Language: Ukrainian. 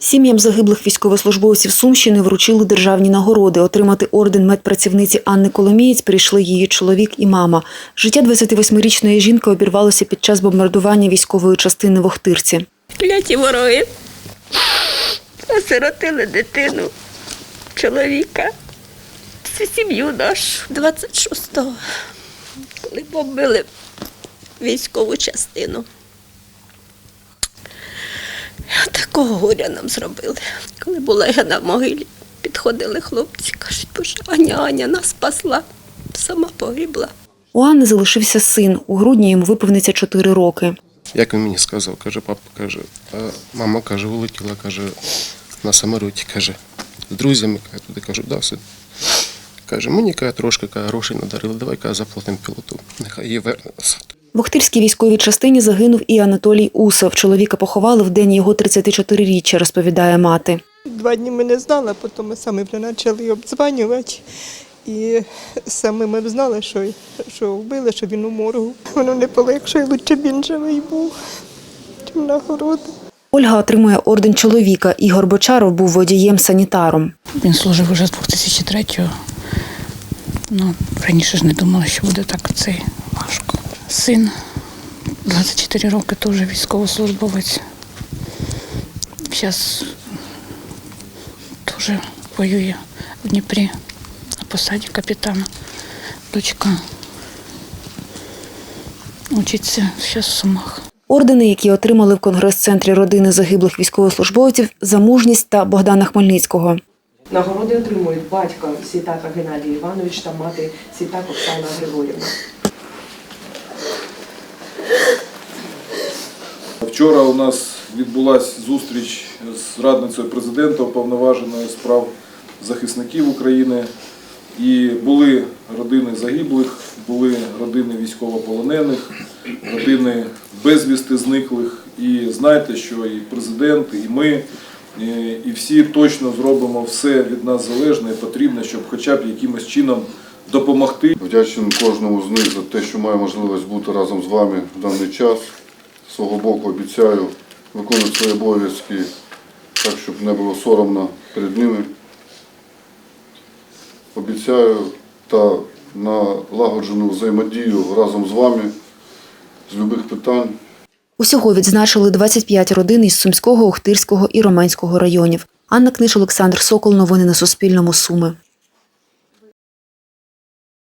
Сім'ям загиблих військовослужбовців Сумщини вручили державні нагороди. Отримати орден медпрацівниці Анни Коломієць прийшли її чоловік і мама. Життя 28-річної жінки обірвалося під час бомбардування військової частини в Охтирці. Кляті вороги. Осиротили дитину, чоловіка, всю сім'ю нашу. 26-го, коли бомбили військову частину. Такого горя нам зробили. Коли була я на могилі, підходили хлопці, кажуть, боже, Аня, Аня нас спасла, сама погибла. У Анни залишився син. У грудні йому виповниться 4 роки. Як він мені сказав, каже, папа каже, а мама каже, улетіла, каже, на самороті, каже, з друзями, каже, туди кажу, да, син. Каже, мені каже, трошки каже, грошей надарили, давай каже, заплатимо пілоту. Нехай її верне назад. В Охтирській військовій частині загинув і Анатолій Усов. Чоловіка поховали в день його 34-річчя, розповідає мати. Два дні ми не знали, потім ми самі вже почали обдзванювати. І саме ми знали, що, що вбили, що він у моргу. Воно не полегшує, лучше б він живий був, чим нагороди. Ольга отримує орден чоловіка. Ігор Бочаров був водієм-санітаром. Він служив уже з 2003-го. Ну, раніше ж не думала, що буде так це важко. Син 24 роки теж військовослужбовець. Зараз теж воює в Дніпрі на посаді капітана. Дочка учиться зараз в Сумах. Ордени, які отримали в Конгрес-центрі родини загиблих військовослужбовців за мужність та Богдана Хмельницького. Нагороди отримують батько Сітака Геннадій Іванович та мати Сітак Оксана Григорівна. Вчора у нас відбулася зустріч з радницею президента уповноваженою з прав захисників України. І були родини загиблих, були родини військовополонених, родини безвісти зниклих. І знайте, що і президент, і ми, і всі точно зробимо все від нас залежне і потрібне, щоб хоча б якимось чином допомогти Вдячний кожному з них за те, що має можливість бути разом з вами в даний час. Свого боку обіцяю виконувати свої обов'язки так, щоб не було соромно перед ними. Обіцяю та налагоджену взаємодію разом з вами з любих питань. Усього відзначили 25 родин із Сумського, Охтирського і Романського районів. Анна Книж, Олександр Сокол. Новини на Суспільному. Суми.